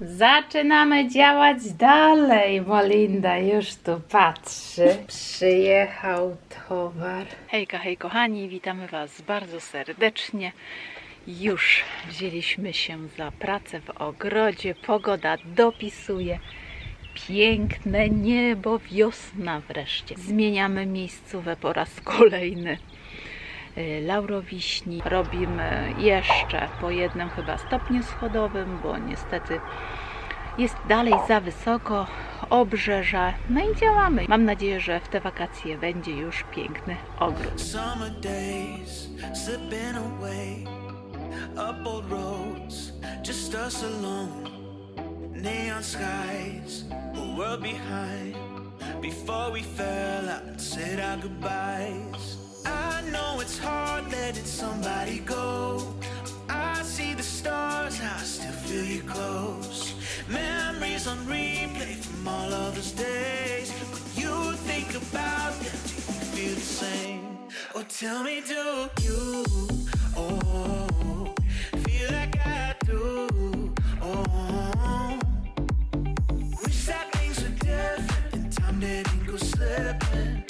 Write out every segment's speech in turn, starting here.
Zaczynamy działać dalej. Molinda już tu patrzy. Przyjechał towar. Hejka, hej kochani, witamy Was bardzo serdecznie. Już wzięliśmy się za pracę w ogrodzie. Pogoda dopisuje. Piękne niebo, wiosna wreszcie. Zmieniamy miejscówę po raz kolejny laurowiśni. Robimy jeszcze po jednym chyba stopniu schodowym, bo niestety jest dalej za wysoko, obrzeża. No i działamy. Mam nadzieję, że w te wakacje będzie już piękny ogród. Before we fell out said our goodbyes. Know it's hard letting somebody go. I see the stars, I still feel you close. Memories on replay from all of those days. When you think about them, do you feel the same? Oh, tell me, do you? Oh, feel like I do. Oh, wish that things were different and time didn't go slipping.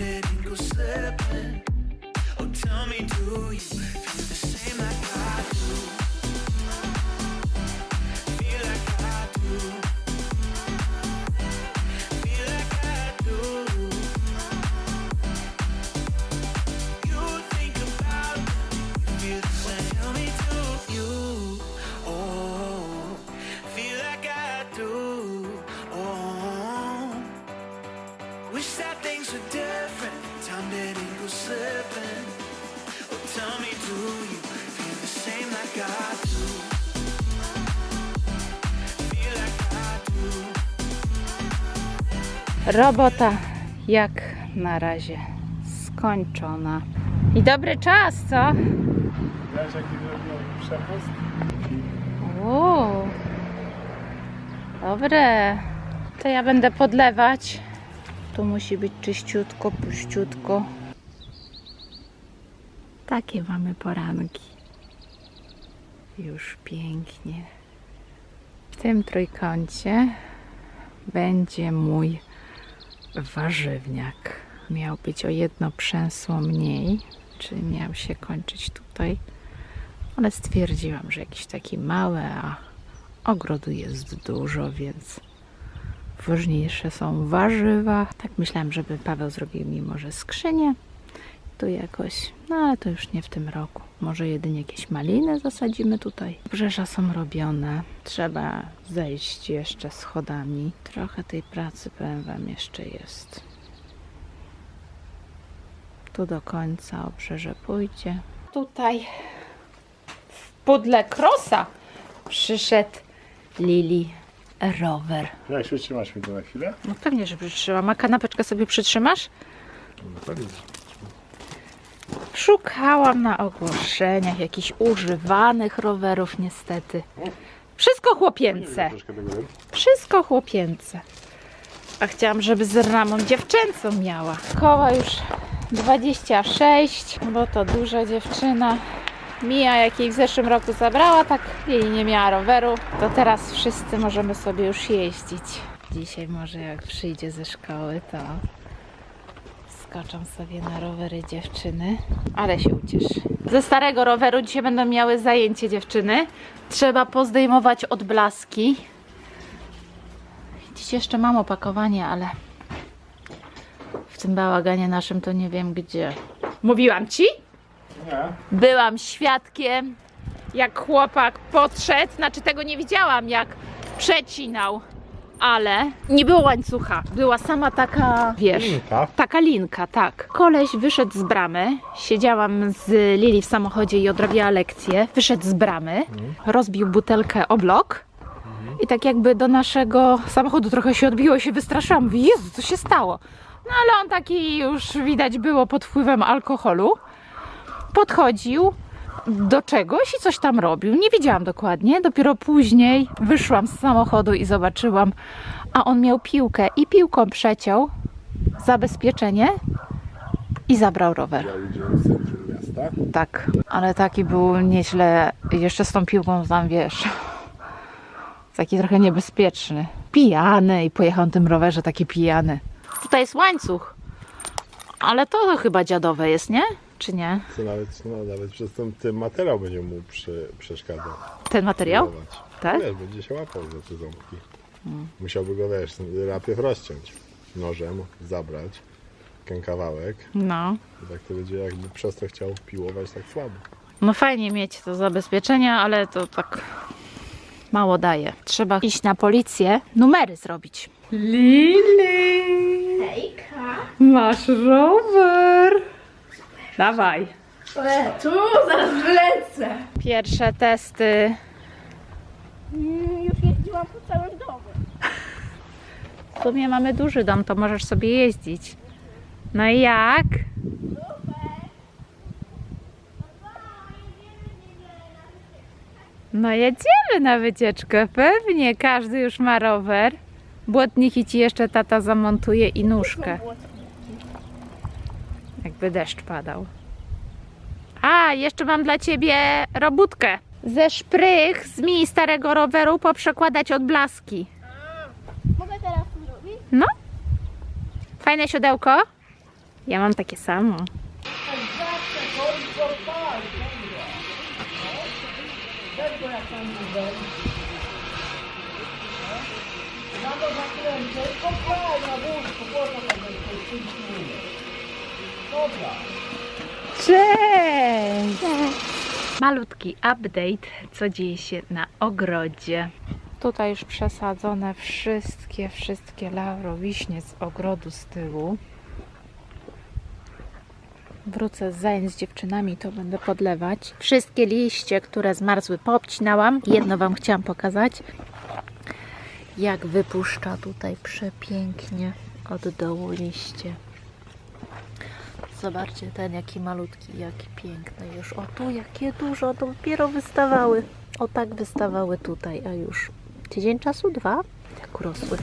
different and go slipping. Oh, tell me, do you feel the same slipping. Oh, tell me, do you feel the same like I do? Feel like I do. Robota jak na razie skończona. I dobry czas, co? Wiesz jaki zrobiłem przepust? Uuu. Dobre. To ja będę podlewać. Tu musi być czyściutko, puściutko. Takie mamy poranki. Już pięknie. W tym trójkącie będzie mój warzywniak. Miał być o jedno przęsło mniej, czyli miał się kończyć tutaj ale stwierdziłam, że jakiś taki mały, a ogrodu jest dużo, więc ważniejsze są warzywa. Tak myślałam, żeby Paweł zrobił mi może skrzynię tu jakoś, no ale to już nie w tym roku. Może jedynie jakieś maliny zasadzimy tutaj. Brzeża są robione. Trzeba zejść jeszcze schodami. Trochę tej pracy, powiem Wam, jeszcze jest. Tu do końca obrzeże pójdzie. Tutaj w pudle krosa przyszedł Lili rower. Jak przytrzymasz mi to na chwilę? No pewnie, że przytrzymam. A kanapeczkę sobie przytrzymasz? No pewnie. Szukałam na ogłoszeniach jakichś używanych rowerów niestety. Wszystko chłopięce. Wszystko chłopięce. A chciałam, żeby z ramą dziewczęcą miała. Koła już 26, bo to duża dziewczyna. Mija, jak jej w zeszłym roku zabrała, tak jej nie miała roweru, to teraz wszyscy możemy sobie już jeździć. Dzisiaj może jak przyjdzie ze szkoły, to skoczą sobie na rowery dziewczyny, ale się ucieszy. Ze starego roweru dzisiaj będą miały zajęcie dziewczyny. Trzeba pozdejmować odblaski. Dziś jeszcze mam opakowanie, ale w tym bałaganie naszym to nie wiem gdzie. Mówiłam ci? Nie. Byłam świadkiem, jak chłopak podszedł, znaczy tego nie widziałam, jak przecinał ale nie było łańcucha. Była sama taka, wiesz, Linka. taka linka, tak. Koleś wyszedł z bramy. Siedziałam z Lili w samochodzie i odrabiała lekcję. Wyszedł z bramy, rozbił butelkę o blok. I tak jakby do naszego samochodu trochę się odbiło i się wystraszyłam. Mówię, Jezu, co się stało? No ale on taki już widać było pod wpływem alkoholu. Podchodził do czegoś i coś tam robił. Nie wiedziałam dokładnie. Dopiero później wyszłam z samochodu i zobaczyłam, a on miał piłkę i piłką przeciął zabezpieczenie i zabrał rower. Tak, ale taki był nieźle, jeszcze z tą piłką tam wiesz, taki trochę niebezpieczny. Pijany i pojechał na tym rowerze taki pijany. Tutaj jest łańcuch, ale to chyba dziadowe jest, nie? Czy nie? Co nawet, no, nawet przez ten, ten materiał będzie mu prze, przeszkadzał. Ten materiał? Tak? Wiesz, będzie się łapał za te ząbki. Musiałby go, wiesz, najpierw rozciąć nożem, zabrać ten kawałek. No. I tak to będzie jakby przez to chciał piłować tak słabo. No fajnie mieć to zabezpieczenie, ale to tak mało daje. Trzeba iść na policję, numery zrobić. Lili! Hejka. Masz rower! Dawaj. E, tu zaraz wylecę. Pierwsze testy. Mm, już jeździłam po całym domu. W sumie mamy duży dom, to możesz sobie jeździć. No i jak? No jedziemy na wycieczkę, pewnie. Każdy już ma rower. Błotniki ci jeszcze tata zamontuje i nóżkę. Jakby deszcz padał. A, jeszcze mam dla ciebie robótkę. Ze szprych z mi starego roweru poprzekładać odblaski. Mogę teraz to zrobić? No. Fajne siodełko? Ja mam takie samo. Cześć! Malutki update, co dzieje się na ogrodzie. Tutaj już przesadzone wszystkie, wszystkie laurowiśnie z ogrodu z tyłu. Wrócę z zajęć z dziewczynami, to będę podlewać. Wszystkie liście, które zmarzły, poobcinałam. Jedno Wam chciałam pokazać. Jak wypuszcza tutaj przepięknie od dołu liście. Zobaczcie ten jaki malutki, jaki piękny już. O tu jakie dużo, dopiero wystawały. O tak wystawały tutaj, a już tydzień czasu, dwa, tak urosły.